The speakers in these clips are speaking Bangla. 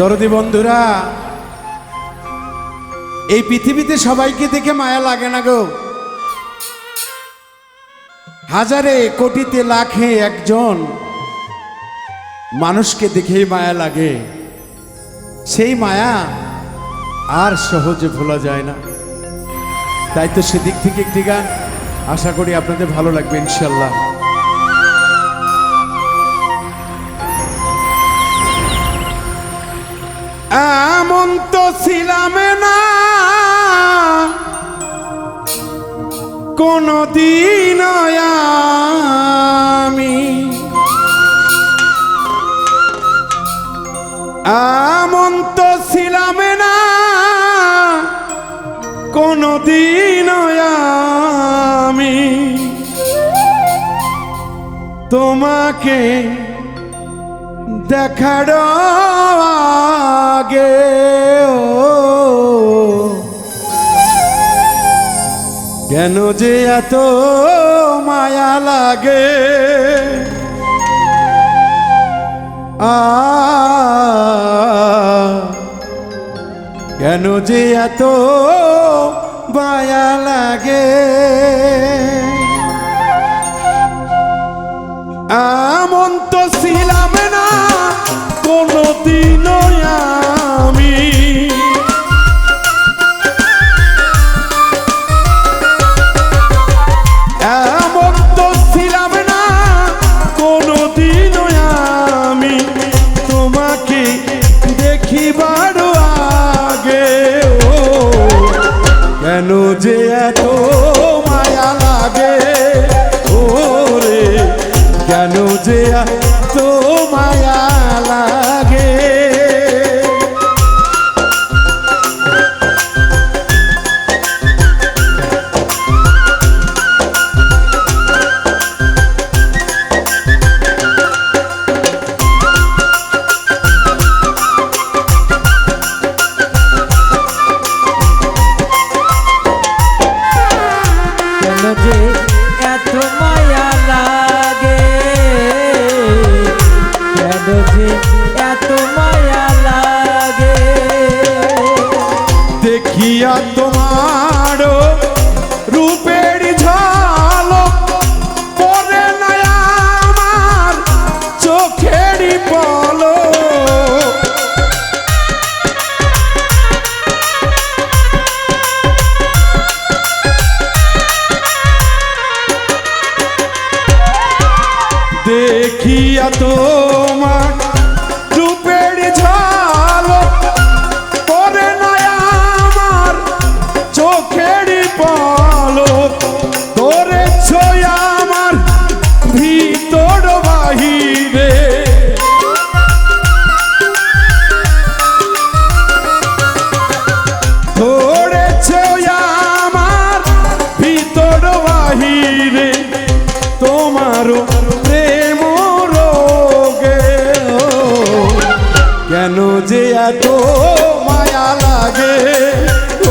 দরদি বন্ধুরা, এই পৃথিবীতে সবাইকে দেখে মায়া লাগে না গো। হাজারে কোটিতে লাখে একজন মানুষকে দেখেই মায়া লাগে। সেই মায়া আর সহজে ভোলা যায় না। তাই তো সেদিক থেকে একটি গান আশা করি আপনাদের ভালো লাগবে ইনশাল্লাহ। ছিলাম না। কোনদিন আমি এমন তো ছিলাম না। কোনদিন আমি তোমাকে দেখার ও। কেন যে এত মায়া লাগে? আ, কেন যে এত মায়া লাগে? এমন তো ছিলাম না কোনদিন যে এত মায়া লাগে। দেখিয়া এত মায়া লাগে।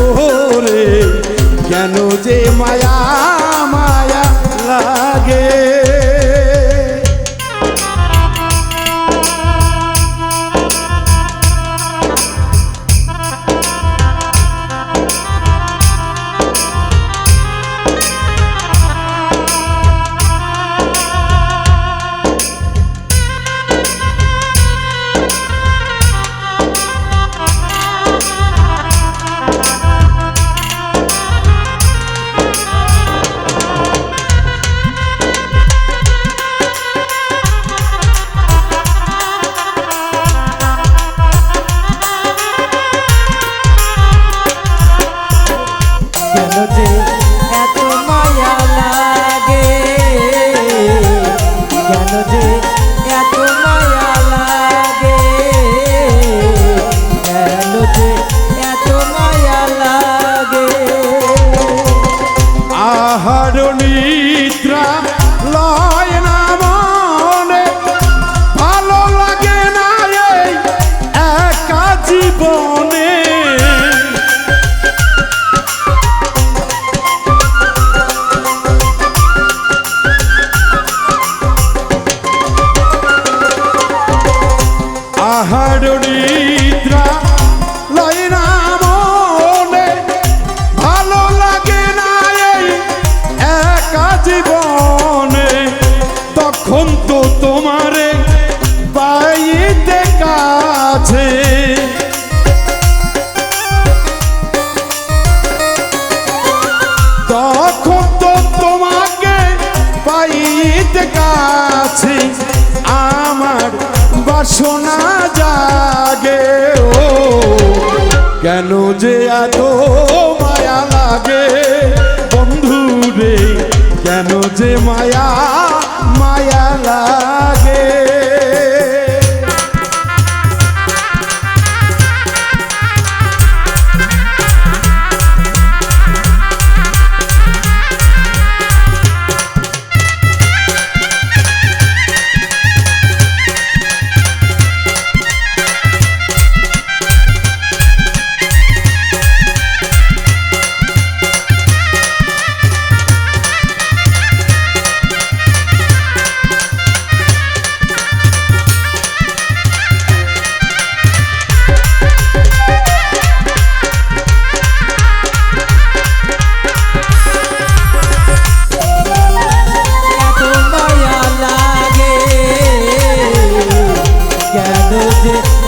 ওরে কেন যে মায়া afternoon. কেন যে এত মায়া লাগে? বন্ধু রে কেন যে মায়া মায়া লাগে? কেন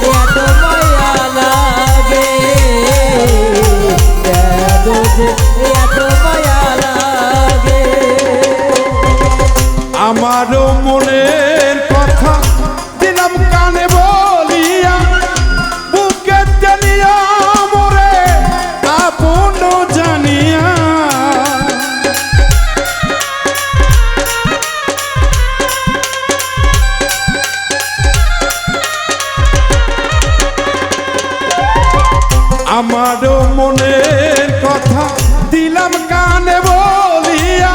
দিলাম কানে বলিয়া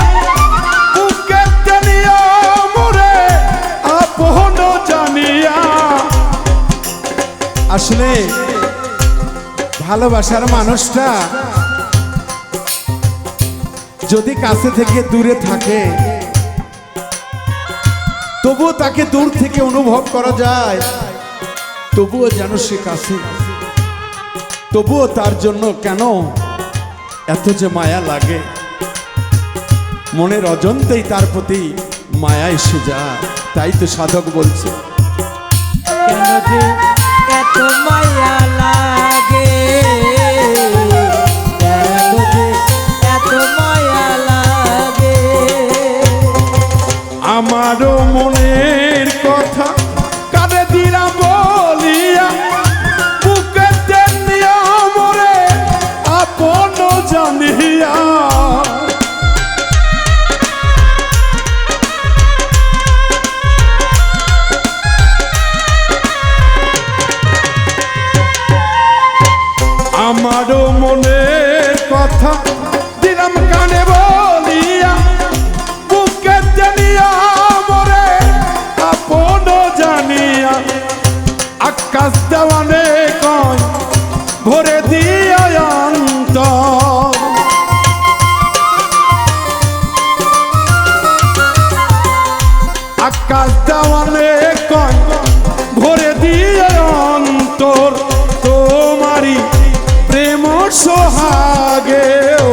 আসলে ভালোবাসার মানুষটা যদি কাছে থেকে দূরে থাকে, তবুও তাকে দূর থেকে অনুভব করা যায়। তবুও যেন সে কাছে। তবুও তার জন্য কেন এত যে মায়া লাগে। মনের অজন্তেই তার প্রতি মায়া এসে যায়। তাই তো সাধক বলছে। কেন যে এত মায়া লাগে? আকাশ অনেক কয় ভরে দিয়ে অন্তর তোমারি প্রেম সোহাগে, ও।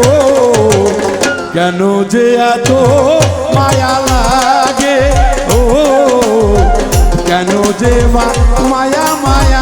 কেন যে এত মায়া লাগে, ও। কেন যে মায়া মায়া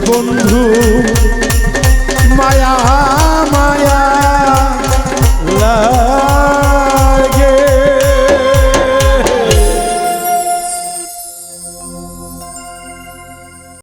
বন্ধু